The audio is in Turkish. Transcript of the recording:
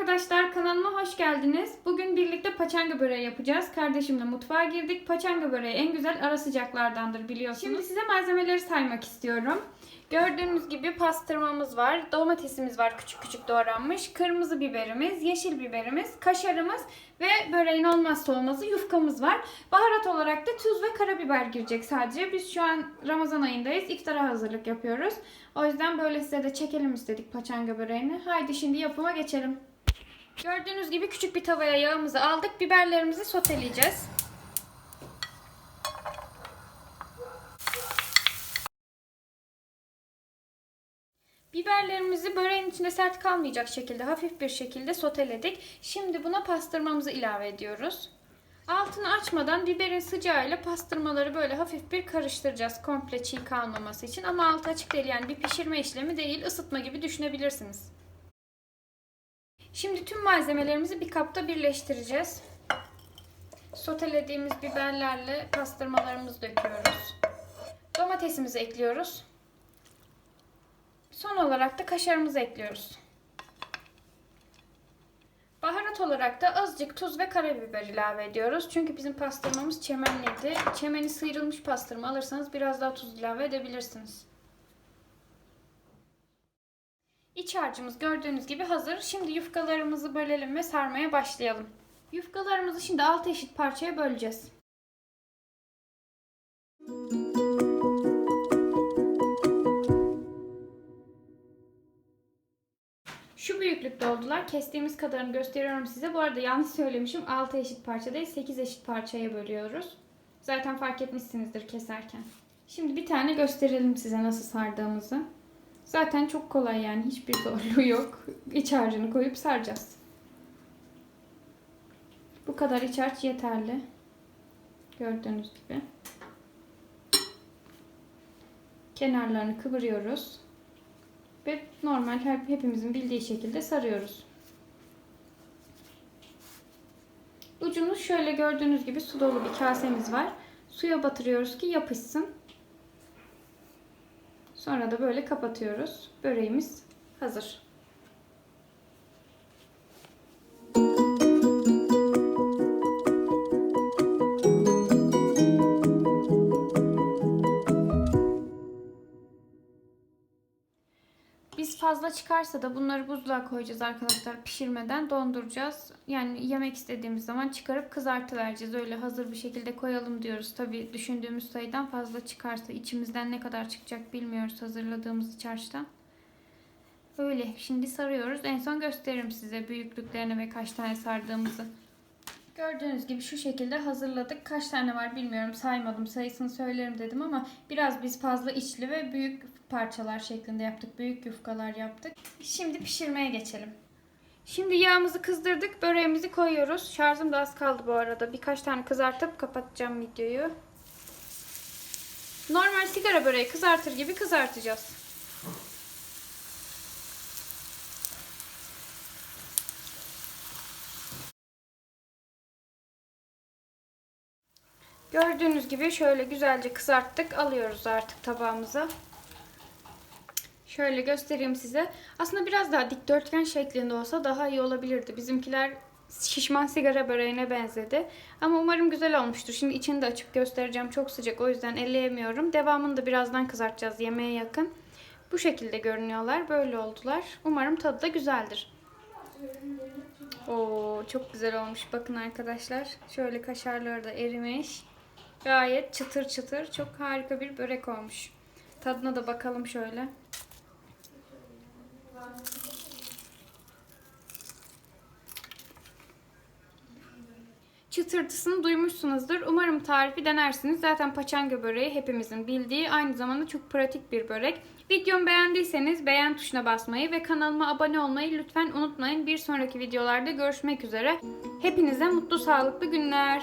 arkadaşlar kanalıma hoş geldiniz. Bugün birlikte paçanga böreği yapacağız. Kardeşimle mutfağa girdik. Paçanga böreği en güzel ara sıcaklardandır biliyorsunuz. Şimdi size malzemeleri saymak istiyorum. Gördüğünüz gibi pastırmamız var, domatesimiz var küçük küçük doğranmış, kırmızı biberimiz, yeşil biberimiz, kaşarımız ve böreğin olmazsa olmazı yufkamız var. Baharat olarak da tuz ve karabiber girecek sadece. Biz şu an Ramazan ayındayız, iftara hazırlık yapıyoruz. O yüzden böyle size de çekelim istedik paçanga böreğini. Haydi şimdi yapıma geçelim. Gördüğünüz gibi küçük bir tavaya yağımızı aldık. Biberlerimizi soteleyeceğiz. Biberlerimizi böreğin içinde sert kalmayacak şekilde hafif bir şekilde soteledik. Şimdi buna pastırmamızı ilave ediyoruz. Altını açmadan biberin sıcağıyla pastırmaları böyle hafif bir karıştıracağız. Komple çiğ kalmaması için ama altı açık değil yani bir pişirme işlemi değil ısıtma gibi düşünebilirsiniz. Şimdi tüm malzemelerimizi bir kapta birleştireceğiz. Sotelediğimiz biberlerle pastırmalarımızı döküyoruz. Domatesimizi ekliyoruz. Son olarak da kaşarımızı ekliyoruz. Baharat olarak da azıcık tuz ve karabiber ilave ediyoruz. Çünkü bizim pastırmamız çemenliydi. Çemeni sıyrılmış pastırma alırsanız biraz daha tuz ilave edebilirsiniz. İç harcımız gördüğünüz gibi hazır. Şimdi yufkalarımızı bölelim ve sarmaya başlayalım. Yufkalarımızı şimdi 6 eşit parçaya böleceğiz. Şu büyüklükte oldular. Kestiğimiz kadarını gösteriyorum size. Bu arada yanlış söylemişim. 6 eşit parça değil 8 eşit parçaya bölüyoruz. Zaten fark etmişsinizdir keserken. Şimdi bir tane gösterelim size nasıl sardığımızı. Zaten çok kolay yani hiçbir zorluğu yok. İç harcını koyup saracağız. Bu kadar iç harç yeterli. Gördüğünüz gibi. Kenarlarını kıvırıyoruz. Ve normal hep- hepimizin bildiği şekilde sarıyoruz. Ucunu şöyle gördüğünüz gibi su dolu bir kasemiz var. Suya batırıyoruz ki yapışsın. Sonra da böyle kapatıyoruz. Böreğimiz hazır. Fazla çıkarsa da bunları buzluğa koyacağız arkadaşlar pişirmeden donduracağız. Yani yemek istediğimiz zaman çıkarıp kızartıvereceğiz. Öyle hazır bir şekilde koyalım diyoruz. Tabi düşündüğümüz sayıdan fazla çıkarsa içimizden ne kadar çıkacak bilmiyoruz hazırladığımız harçtan. Öyle şimdi sarıyoruz. En son gösteririm size büyüklüklerini ve kaç tane sardığımızı. Gördüğünüz gibi şu şekilde hazırladık. Kaç tane var bilmiyorum saymadım sayısını söylerim dedim ama biraz biz fazla içli ve büyük parçalar şeklinde yaptık. Büyük yufkalar yaptık. Şimdi pişirmeye geçelim. Şimdi yağımızı kızdırdık. Böreğimizi koyuyoruz. Şarjım da az kaldı bu arada. Birkaç tane kızartıp kapatacağım videoyu. Normal sigara böreği kızartır gibi kızartacağız. Gördüğünüz gibi şöyle güzelce kızarttık. Alıyoruz artık tabağımıza. Şöyle göstereyim size. Aslında biraz daha dikdörtgen şeklinde olsa daha iyi olabilirdi. Bizimkiler şişman sigara böreğine benzedi. Ama umarım güzel olmuştur. Şimdi içini de açıp göstereceğim. Çok sıcak o yüzden elleyemiyorum. Devamını da birazdan kızartacağız yemeğe yakın. Bu şekilde görünüyorlar. Böyle oldular. Umarım tadı da güzeldir. Oo çok güzel olmuş. Bakın arkadaşlar. Şöyle kaşarları da erimiş. Gayet çıtır çıtır. Çok harika bir börek olmuş. Tadına da bakalım şöyle. Çıtırtısını duymuşsunuzdur. Umarım tarifi denersiniz. Zaten paçanga böreği hepimizin bildiği aynı zamanda çok pratik bir börek. Videomu beğendiyseniz beğen tuşuna basmayı ve kanalıma abone olmayı lütfen unutmayın. Bir sonraki videolarda görüşmek üzere. Hepinize mutlu sağlıklı günler.